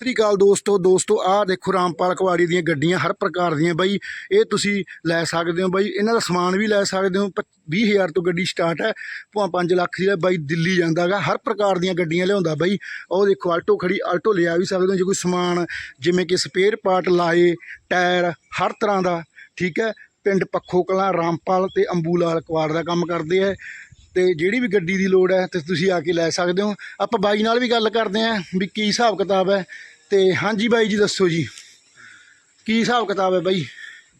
ਸਤਿ ਸ਼੍ਰੀ ਅਕਾਲ ਦੋਸਤੋ ਦੋਸਤੋ, ਆਹ ਦੇਖੋ ਰਾਮਪਾਲ ਕੁਆੜੀ ਦੀਆਂ ਗੱਡੀਆਂ ਹਰ ਪ੍ਰਕਾਰ ਦੀਆਂ ਬਾਈ। ਇਹ ਤੁਸੀਂ ਲੈ ਸਕਦੇ ਹੋ ਬਾਈ, ਇਹਨਾਂ ਦਾ ਸਮਾਨ ਵੀ ਲੈ ਸਕਦੇ ਹੋ। 20000 ਤੋਂ ਗੱਡੀ ਸਟਾਰਟ ਹੈ ਭਾਵੇਂ 5 ਲੱਖ ਦੀ ਬਾਈ ਦਿੱਲੀ ਜਾਂਦਾਗਾ ਹਰ ਪ੍ਰਕਾਰ ਦੀਆਂ ਗੱਡੀਆਂ ਲਿਆਉਂਦਾ ਬਾਈ। ਉਹ ਦੇਖੋ, ਆਲਟੋ ਖੜੀ, ਆਲਟੋ ਲਿਆ ਵੀ ਸਕਦੇ ਹੋ, ਜੇ ਕੋਈ ਸਮਾਨ, ਜਿਵੇਂ ਕਿ ਸਪੇਅਰ ਪਾਰਟ ਲਾਏ ਟਾਇਰ ਹਰ ਤਰ੍ਹਾਂ ਦਾ, ਠੀਕ ਹੈ। ਪਿੰਡ ਪੱਖੋ ਕਲਾਂ ਰਾਮਪਾਲ ਤੇ ਅੰਬੂਲਾਲ ਕੁਆੜ ਦਾ ਕੰਮ ਕਰਦੇ ਹੈ। ਤੇ ਜਿਹੜੀ ਵੀ ਗੱਡੀ ਦੀ ਲੋੜ ਹੈ ਤੇ ਤੁਸੀਂ ਆ ਕੇ ਲੈ ਸਕਦੇ ਹੋ। ਆਪਾਂ ਬਾਈ ਨਾਲ ਵੀ ਗੱਲ ਕਰਦੇ ਆਂ ਵੀ ਕੀ ਹਿਸਾਬ ਕਿਤਾਬ ਹੈ। ਤੇ ਹਾਂਜੀ ਬਾਈ ਜੀ ਦੱਸੋ ਜੀ। ਕੀ ਹਿਸਾਬ ਕਿਤਾਬ ਹੈ ਬਾਈ?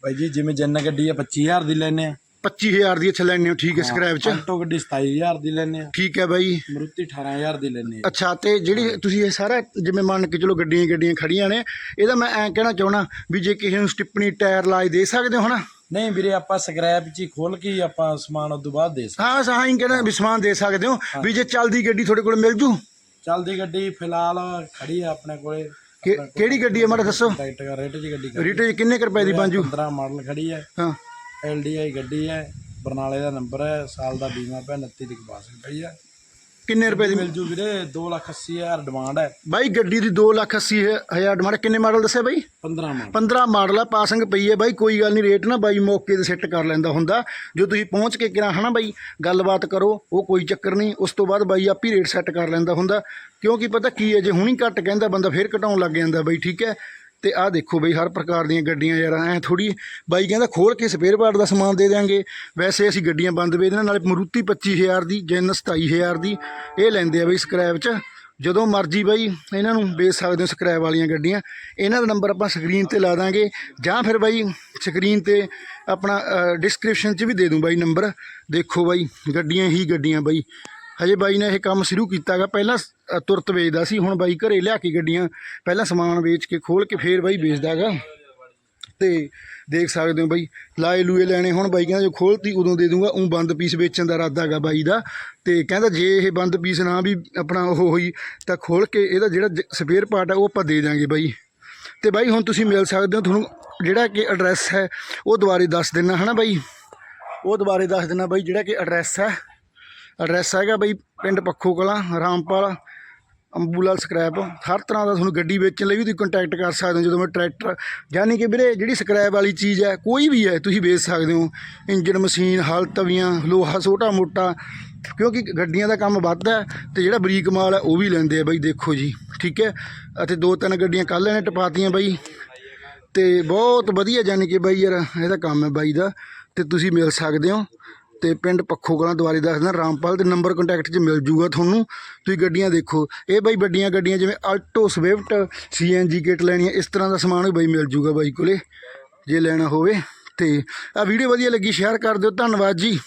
ਭਾਈ ਜੀ ਜਿਵੇਂ ਜਨ ਗੱਡੀ ਆ 25000 ਦੀ ਲੈਨੇ ਆ 25000 ਦੀ ਇੱਥੇ ਲੈਣੇ ਹੋ ਠੀਕ ਹੈ ਸਕ੍ਰੈਪ ਚ ਆਲਟੋ ਗੱਡੀ 27000 ਦੀ ਲੈਨੇ ਆ ਠੀਕ ਹੈ ਬਾਈ। ਮਰੂਤੀ 18000 ਦੀ ਲੈਨੇ ਆ ਅੱਛਾ ਤੇ ਜਿਹੜੀ ਤੁਸੀਂ ਇਹ ਸਾਰਾ ਜਿਵੇਂ ਮੰਨ ਕੇ ਚਲੋ ਗੱਡੀਆਂ ਗੱਡੀਆਂ ਖੜੀਆਂ ਨੇ ਇਹਦਾ ਮੈਂ ਐਂ ਕਹਿਣਾ ਚਾਹਣਾ ਵੀ ਜੇ ਕਿਸੇ ਨੂੰ ਸਟਿੱਪਣੀ ਟਾਇਰ ਲਾਜ ਦੇ ਸਕਦੇ ਹੋ ਹਨਾ ਨਹੀਂ ਵੀਰੇ ਆਪਾਂ ਸਕ੍ਰੈਪ ਚ ਹੀ ਖੋਲ ਕੇ ਹੀ ਆਪਾਂ ਸਮਾਨ ਉਦੋਂ ਬਾਅਦ ਦੇ ਸਕਦੇ। ਹਾਂ ਸਾਂ ਹੀ ਕਹਿਣਾ ਵੀ ਸਮਾਨ ਦੇ ਸਕਦੇ ਹੋ। ਵੀ ਜੇ ਚੱਲਦੀ ਗੱਡੀ ਤੁਹਾਡੇ ਕੋਲ ਮਿਲ ਜੂ? ਚੱਲਦੀ ਗੱਡੀ ਫਿਲਹਾਲ ਖੜੀ ਆ ਆਪਣੇ ਕੋਲੇ। ਕਿ- ਕਿਹੜੀ ਗੱਡੀ ਹੈ ਮਾੜਾ ਦੱਸੋ? ਟਰੈਕਟਰ ਦਾ ਰੇਟ ਦੀ ਗੱਡੀ ਖੜੀ ਰੀਟੇ ਕਿੰਨੇ ਕੁ ਰੁਪਏ ਦੀ ਬਣ ਜੂ? 15 ਮਾਡਲ ਖੜੀ ਹੈ ਹਾਂ। ਐਲਡੀਆਈ ਗੱਡੀ ਹੈ ਬਰਨਾਲੇ ਦਾ ਨੰਬਰ ਹੈ ਸਾਲ ਦਾ ਬੀਮਾ ਪਿਆ 29 ਦੀ ਕਪਾਸ ਪਈ ਹੈ ਕਿੰਨੇ ਰੁਪਏ ਦੀ ਮਿਲ ਜੂ ਵੀਰੇ? 280000 ਡਿਮਾਂਡ ਹੈ। ਬਾਈ ਗੱਡੀ ਦੀ 280000 ਡਿਮਾਂਡ ਕਿੰਨੇ ਮਾਡਲ ਦੱਸਿਆ ਬਾਈ? 15 ਮਾਡਲ। 15 ਮਾਡਲ ਆ ਪਾਸਿੰਗ ਪਈ ਹੈ ਬਾਈ ਕੋਈ ਗੱਲ ਨਹੀਂ ਰੇਟ ਨਾ ਬਾਈ ਮੌਕੇ ਤੇ ਸੈੱਟ ਕਰ ਲੈਂਦਾ ਹੁੰਦਾ। ਜੋ ਤੁਸੀਂ ਪਹੁੰਚ ਕੇ ਕਿਹਾ ਹਨਾ ਬਾਈ ਗੱਲਬਾਤ ਕਰੋ ਉਹ ਕੋਈ ਚੱਕਰ ਨਹੀਂ। ਉਸ ਤੋਂ ਬਾਅਦ ਬਾਈ ਆਪੀ ਰੇਟ ਸੈੱਟ ਕਰ ਲੈਂਦਾ ਹੁੰਦਾ। ਕਿਉਂਕਿ ਪਤਾ ਕੀ ਹੈ ਜੇ ਹੁਣੀ ਘੱਟ ਕਹਿੰਦਾ ਬੰਦਾ ਫੇਰ ਘਟਾਉਣ ਲੱਗ ਜਾਂਦਾ ਬਾਈ ਠੀਕ ਹੈ? ਤੇ ਆਹ ਦੇਖੋ ਬਈ, ਹਰ ਪ੍ਰਕਾਰ ਦੀਆਂ ਗੱਡੀਆਂ ਯਾਰ, ਐ ਥੋੜੀ ਬਾਈ ਕਹਿੰਦਾ ਖੋਲ ਕੇ ਸਪੇਅਰ ਪਾਰਟ ਦਾ ਸਮਾਨ ਦੇ ਦਿਆਂਗੇ। ਵੈਸੇ ਅਸੀਂ ਗੱਡੀਆਂ ਬੰਦ ਵੇਚ ਨਾਲ ਨਾਲੇ ਮਰੂਤੀ 25000 ਦੀ, ਜੈਨ 27000 ਦੀ, ਇਹ ਲੈਂਦੇ ਆ ਬਈ ਸਕ੍ਰੈਪ 'ਚ। ਜਦੋਂ ਮਰਜ਼ੀ ਬਾਈ, ਇਹਨਾਂ ਨੂੰ ਵੇਚ ਸਕਦੇ ਹੋ ਸਕ੍ਰੈਪ ਵਾਲੀਆਂ ਗੱਡੀਆਂ। ਇਹਨਾਂ ਦਾ ਨੰਬਰ ਆਪਾਂ ਸਕਰੀਨ ਤੇ ਲਾ ਦਾਂਗੇ। ਜਾਂ ਫਿਰ ਬਾਈ ਸਕਰੀਨ ਤੇ ਆਪਣਾ ਡਿਸਕ੍ਰਿਪਸ਼ਨ 'ਚ ਵੀ ਦੇ ਦੂੰ ਬਾਈ ਨੰਬਰ ਦੇਖੋ ਬਾਈ, ਗੱਡੀਆਂ ਹੀ ਗੱਡੀਆਂ ਬਾਈ। ਹਜੇ ਬਾਈ ਨੇ ਇਹ ਕੰਮ ਸ਼ੁਰੂ ਕੀਤਾਗਾ। ਪਹਿਲਾਂ ਅ, ਤੁਰਤ ਵੇਚਦਾ ਸੀ ਹੁਣ ਬਾਈ ਘਰੇ ਲਿਆ ਕੇ ਗੱਡੀਆਂ। ਪਹਿਲਾਂ ਸਮਾਨ ਵੇਚ ਕੇ ਖੋਲ ਕੇ ਫੇਰ ਬਾਈ ਵੇਚਦਾਗਾ। ਤੇ ਦੇਖ ਸਕਦੇ ਹੋ ਬਾਈ ਲਾਏ ਲੂਏ ਲੈਣੇ ਹੁਣ ਬਾਈ ਕਹਿੰਦਾ ਜੋ ਖੋਲਤੀ ਉਦੋਂ ਦੇ ਦੂੰਗਾ ਉਹ ਬੰਦ ਪੀਸ ਵੇਚਣ ਦਾ ਇਰਾਦਾ ਹੈਗਾ ਬਾਈ ਦਾ। ਤੇ ਕਹਿੰਦਾ ਜੇ ਇਹ ਬੰਦ ਪੀਸ ਨਾ ਵੀ ਆਪਣਾ ਉਹ ਹੋਈ ਤਾਂ ਖੋਲ ਕੇ ਇਹਦਾ ਜਿਹੜਾ ਸਪੇਅਰ ਪਾਰਟ ਹੈ ਉਹ ਆਪਾਂ ਦੇ ਦਾਂਗੇ ਬਾਈ। ਤੇ ਬਾਈ ਹੁਣ ਤੁਸੀਂ ਮਿਲ ਸਕਦੇ ਹੋ ਤੁਹਾਨੂੰ ਜਿਹੜਾ ਕਿ ਐਡਰੈਸ ਹੈ ਉਹ ਦੁਬਾਰੇ ਦੱਸ ਦੇਣਾ ਹਨਾ ਬਾਈ? ਉਹ ਦੁਬਾਰੇ ਦੱਸ ਦੇਣਾ ਬਾਈ ਜਿਹੜਾ ਕਿ ਐਡਰੈਸ ਹੈ। ਐਡਰੈਸ ਹੈਗਾ ਬਾਈ ਪਿੰਡ ਪੱਖੋ ਕਲਾਂ, ਰਾਮਪਾਲ ਅੰਬੂਲਾਲ ਸਕ੍ਰੈਪ। ਹਰ ਤਰ੍ਹਾਂ ਦਾ ਤੁਹਾਨੂੰ ਗੱਡੀ ਵੇਚਣ ਲਈ ਵੀ ਤੁਸੀਂ ਕੰਟੈਕਟ ਕਰ ਸਕਦੇ ਹੋ, ਜਦੋਂ ਮੈਂ ਟਰੈਕਟਰ ਯਾਨੀ ਕਿ ਵੀਰੇ ਜਿਹੜੀ ਸਕ੍ਰੈਪ ਵਾਲੀ ਚੀਜ਼ ਹੈ, ਕੋਈ ਵੀ ਹੈ, ਤੁਸੀਂ ਵੇਚ ਸਕਦੇ ਹੋ। ਇੰਜਨ ਮਸ਼ੀਨ, ਹਲ ਤਵੀਆਂ, ਲੋਹਾ ਛੋਟਾ ਮੋਟਾ, ਕਿਉਂਕਿ ਗੱਡੀਆਂ ਦਾ ਕੰਮ ਵੱਧਦਾ ਹੈ ਤੇ ਜਿਹੜਾ ਬਰੀਕ ਮਾਲ ਹੈ, ਉਹ ਵੀ ਲੈਂਦੇ ਆ ਬਾਈ, ਦੇਖੋ ਜੀ, ਠੀਕ ਹੈ? ਅਤੇ ਦੋ ਤਿੰਨ ਗੱਡੀਆਂ ਕੱਲ੍ਹ ਨੇ ਟਪਾਤੀਆਂ ਬਾਈ। ਤੇ ਬਹੁਤ ਵਧੀਆ ਜਾਨੀ ਕਿ ਬਾਈ ਯਾਰ, ਇਹਦਾ ਕੰਮ ਹੈ ਬਾਈ ਦਾ, ਤੇ ਤੁਸੀਂ ਮਿਲ ਸਕਦੇ ਹੋ। ਤੇ ਪਿੰਡ ਪੱਖੋ ਕਲਾਂ ਦੁਆਰੇ ਦੱਸਦਾ ਰਾਮਪਾਲ ਦੇ ਨੰਬਰ ਕੰਟੈਕਟ 'ਚ ਮਿਲ ਜੂਗਾ ਤੁਹਾਨੂੰ। ਤੁਸੀਂ ਗੱਡੀਆਂ ਦੇਖੋ। ਇਹ ਬਾਈ ਵੱਡੀਆਂ ਗੱਡੀਆਂ ਜਿਵੇਂ ਆਲਟੋ ਸਵਿਫਟ ਸੀਐਨਜੀ ਕਿਟ ਲੈਣੀ ਹੈ ਇਸ ਤਰ੍ਹਾਂ ਦਾ ਸਮਾਨ ਵੀ ਬਾਈ ਮਿਲ ਜੂਗਾ ਬਾਈ ਕੋਲੇ, ਜੇ ਲੈਣਾ ਹੋਵੇ। ਤੇ ਆ ਵੀਡੀਓ ਵਧੀਆ ਲੱਗੀ, ਸ਼ੇਅਰ ਕਰ ਦਿਓ। ਧੰਨਵਾਦ ਜੀ।